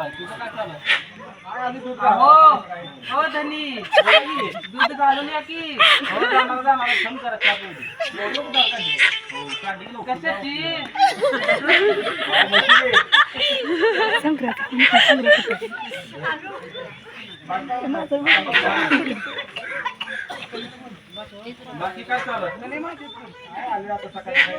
हो धनी दूध घालून या की कशाची बाकी काय चालत नाही आता सकाळी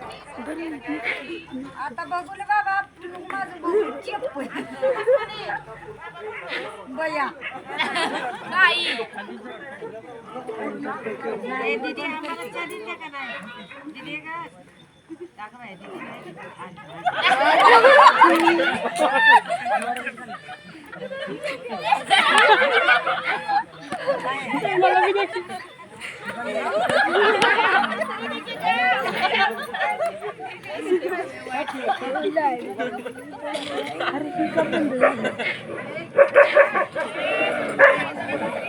आता बघूल बाबा माझं बघू चेप बया नाही दिदी आम्हाला चहा दिली का नाही दिली का मला अरे